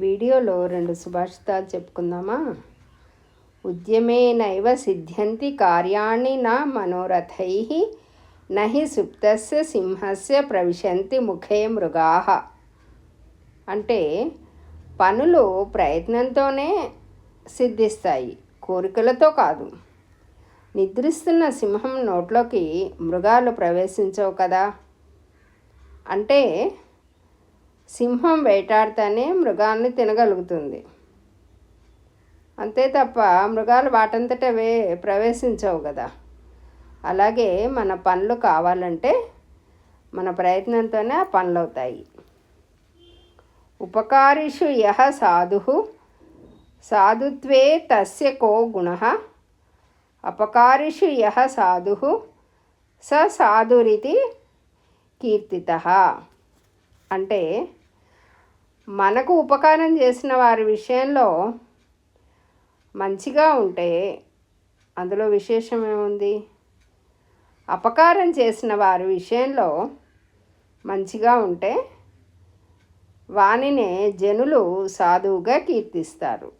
వీడియోలో రెండు సుభాషితాలు చెప్పుకుందామా? ఉద్యమేనైవ సిద్ధ్యంతి కార్యాణి నా మనోరథై నహి సుప్తస్య సింహస్య ప్రవిశంతి ముఖే మృగా. అంటే పనులు ప్రయత్నంతోనే సిద్ధిస్తాయి కోరికలతో కాదు. నిద్రిస్తున్న సింహం నోట్లోకి మృగాలు ప్రవేశించవు కదా? అంటే సింహం వేటాడితేనే మృగాన్ని తినగలుగుతుంది. అంతే తప్ప మృగాలు వాటంతటవే ప్రవేశించవు కదా. అలాగే మన పనులు కావాలంటే మన ప్రయత్నంతోనే ఆ పనులు అవుతాయి ఉపకారిషు యహ సాధు సాధుత్వే తస్య కో గుణ అపకారిషు యహ సాధు స సాధురితి కీర్తిత. అంటే మనకు ఉపకారం చేసిన వారి విషయంలో మంచిగా ఉంటే అందులో విశేషం ఏముంది? అపకారం చేసిన వారి విషయంలో మంచిగా ఉంటే వానినే జనులు సాధువుగా కీర్తిస్తారు.